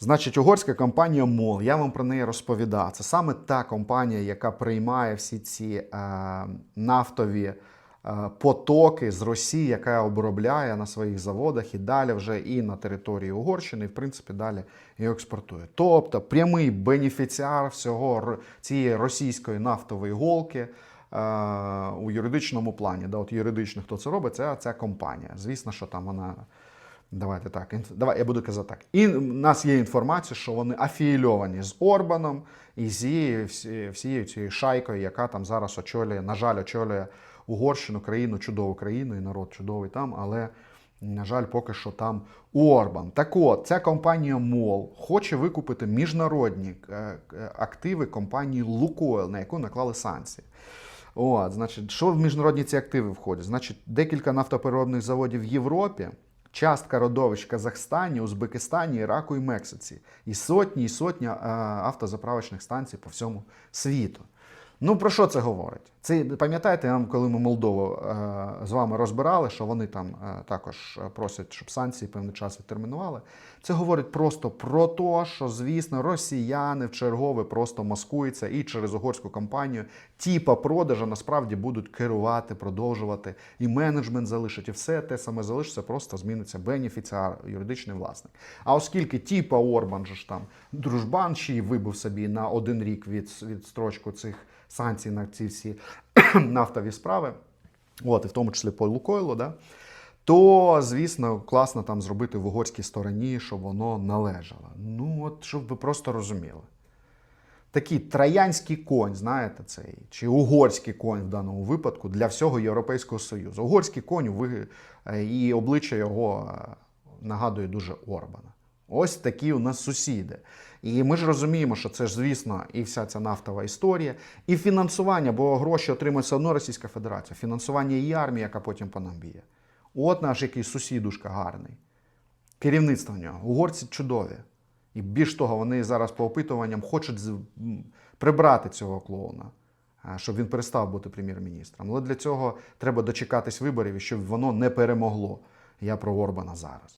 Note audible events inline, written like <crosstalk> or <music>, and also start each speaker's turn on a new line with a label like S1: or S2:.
S1: Значить, угорська компанія МОЛ, я вам про неї розповідав. Це саме та компанія, яка приймає всі ці е, нафтові е, потоки з Росії, яка обробляє на своїх заводах і далі вже і на території Угорщини, і в принципі далі і експортує. Тобто прямий бенефіціар всього цієї російської нафтової голки. е, У юридичному плані, да, от юридично хто це робить, це ця компанія. Звісно, що там вона Давайте так. Давай я буду казати так. І в нас є інформація, що вони афілійовані з Орбаном і з всією цією шайкою, яка там зараз очолює, на жаль, очолює Угорщину, країну, чудову країну, і народ чудовий там, але. На жаль, поки що там Орбан. Так от, ця компанія МОЛ хоче викупити міжнародні е, е, активи компанії Лукойл, на яку наклали санкції. От, значить, що в міжнародні ці активи входять? Значить, декілька нафтопереробних заводів в Європі, частка родовищ Казахстані, Узбекистані, Іраку і Мексиці. І сотні і сотні е, автозаправочних станцій по всьому світу. Ну про що це говорить? Це пам'ятаєте, коли ми Молдову е, з вами розбирали, що вони там е, також просять, щоб санкції певний час відтермінували. Це говорить просто про те, що звісно росіяни в чергове просто маскуються і через угорську компанію тіпа продажа насправді будуть керувати, продовжувати, і менеджмент залишить, і все те саме залишиться, просто зміниться бенефіціар, юридичний власник. А оскільки тіпа Орбан же ж там дружбан ще й вибив собі на один рік від, від строчку цих санкцій на ці всі <coughs> нафтові справи, от, і в тому числі по Лукойлу, да, то, звісно, класно там зробити в угорській стороні, щоб воно належало. Ну, от щоб ви просто розуміли. Такий троянський конь, знаєте, цей, чи угорський конь в даному випадку для всього Європейського Союзу. Угорський конь ви- е, і обличчя його е, нагадує дуже Орбана. Ось такі у нас сусіди. І ми ж розуміємо, що це ж, звісно, і вся ця нафтова історія, і фінансування, бо гроші отримує все одно Російська Федерація, фінансування і армії, яка потім по нам б'є. От наш який сусідушка гарний. Керівництво в нього. Угорці чудові. І більш того, вони зараз по опитуванням хочуть прибрати цього клоуна, щоб він перестав бути прем'єр-міністром. Але для цього треба дочекатись виборів щоб воно не перемогло. Я про Орбана зараз.